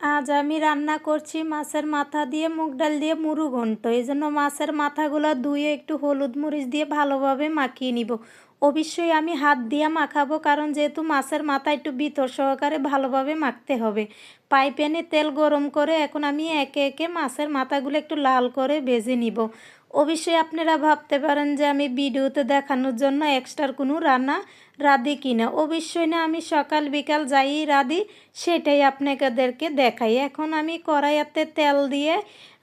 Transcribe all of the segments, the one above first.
আজ আমি রান্না করছি মাছের মাথা দিয়ে মুগ ডাল দিয়ে মুরু ঘন্ট। এই জন্য মাছের মাথাগুলো ধুয়ে একটু হলুদ মরিচ দিয়ে ভালোভাবে মাখিয়ে নিব। অবশ্যই আমি হাত দিয়ে মাখাবো, কারণ যেহেতু মাছের মাথা একটু বিতর সহকারে ভালোভাবে মাখতে হবে। পাইপেনে তেল গরম করে এখন আমি একে একে মাছের মাথাগুলো একটু লাল করে ভেজে নিব। অবশ্যই আপনারা ভাবতে পারেন যে আমি ভিডিওতে দেখানোর জন্য এক্সট্রার কোনো রান্না রাঁধি কিনা। অবশ্যই না, আমি সকাল বিকাল যাই রাঁধি, সেটাই আপনাদেরকে দেখাই। এখন আমি কড়াইয়াতে তেল দিয়ে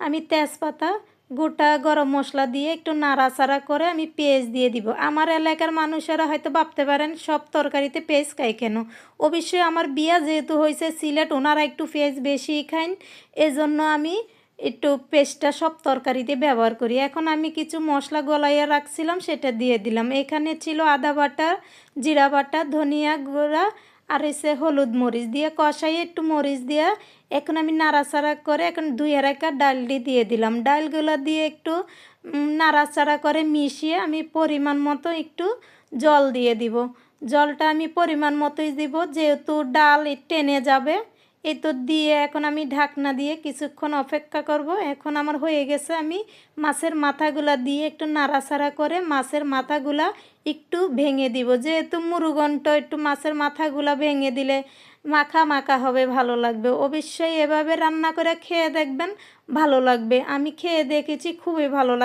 আমি তেজপাতা, গোটা গরম মশলা দিয়ে একটু নাড়াচাড়া করে আমি পেঁয়াজ দিয়ে দিব। আমার এলাকার মানুষেরা হয়তো ভাবতে পারেন, সব তরকারিতে পেঁয়াজ খায় কেন? অবশ্যই আমার বিয়া যেহেতু হয়েছে, সিলেট ওনারা একটু পেঁয়াজ বেশি খান এজন্য আমি একটু পেস্টটা সব তরকারিতে ব্যবহার করি। এখন আমি কিছু মশলা গলাইয়া রাখছিলাম, সেটা দিয়ে দিলাম। এখানে ছিল আদা বাটা, জিরা বাটা, ধনিয়া গুঁড়া আর এসে হলুদ মরিচ দিয়ে কষাই একটু মরিচ দিয়ে এখন আমি নাড়াচাড়া করে এখন দুই একা ডালটি দিয়ে দিলাম। ডালগুলো দিয়ে একটু নাড়াচাড়া করে মিশিয়ে আমি পরিমাণ মতো একটু জল দিয়ে দিব। জলটা আমি পরিমাণ মতোই দিব, যেহেতু ডাল টেনে যাবে তো দিয়ে এখন আমি ঢাকনা দিয়ে কিছুক্ষণ অপেক্ষা করব। এখন আমার হয়ে গেছে আমি মাছের মাথাগুলা দিয়ে একটু নাড়াচাড়া করে মাছের মাথাগুলা একটু ভেঙে দিব। যেহেতু মুরুগন্ট একটু মাছের মাথাগুলা ভেঙে দিলে মাখা মাখা হবে, ভালো লাগবে। অবশ্যই এভাবে রান্না করে খেয়ে দেখবেন, ভালো লাগবে। আমি খেয়ে দেখেছি, খুবই ভালো